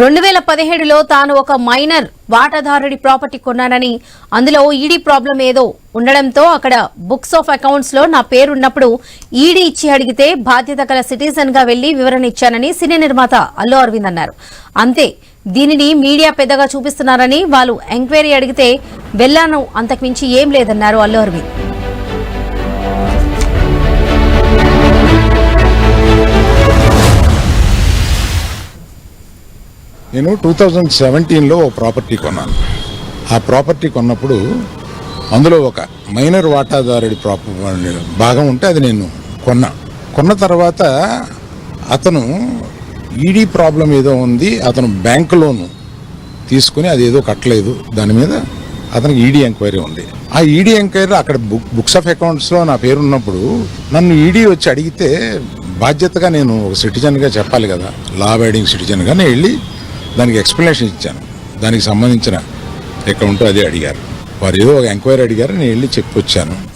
రెండు వేల పదిహేడులో తాను ఒక మైనర్ వాటాదారుడి ప్రాపర్టీ కొన్నానని అందులో ఈడీ ప్రాబ్లం ఏదో ఉండడంతో అక్కడ బుక్స్ ఆఫ్ అకౌంట్స్లో నా పేరున్నప్పుడు ఈడీ ఇచ్చి అడిగితే బాధ్యత గల సిటిజన్గా వెళ్ళి వివరణ ఇచ్చానని సినీ నిర్మాత అల్లు అరవింద్ అన్నారు. అంతే దీనిని మీడియా పెద్దగా చూపిస్తున్నారని వాళ్ళు ఎంక్వైరీ అడిగితే వెళ్ళాను అంతకుమించి ఏం లేదన్నారు అల్లు అరవింద్. నేను టూ థౌజండ్ సెవెంటీన్లో ఓ ప్రాపర్టీ కొన్నాను. ఆ ప్రాపర్టీ కొన్నప్పుడు అందులో ఒక మైనర్ వాటాదారుడి ప్రాప భాగం ఉంటే అది నేను కొన్నా. కొన్న తర్వాత అతను ఈడీ ప్రాబ్లం ఏదో ఉంది అతను బ్యాంక్ లోను తీసుకుని అది ఏదో కట్టలేదు. దాని మీద అతనికి ఈడీ ఎంక్వైరీ ఉంది. ఆ ఈడీ ఎంక్వైరీ అక్కడ బుక్ బుక్స్ ఆఫ్ అకౌంట్స్లో నా పేరు ఉన్నప్పుడు నన్ను ఈడీ వచ్చి అడిగితే బాధ్యతగా నేను ఒక సిటిజన్గా చెప్పాలి కదా లా అబైడింగ్ సిటిజన్గా. నేను వెళ్ళి దానికి ఎక్స్ప్లెనేషన్ ఇచ్చాను. దానికి సంబంధించిన ఎక్కడ ఉంటే అదే అడిగారు. వారు ఏదో ఒక ఎంక్వైరీ అడిగారు నేను వెళ్ళి చెప్పొచ్చాను.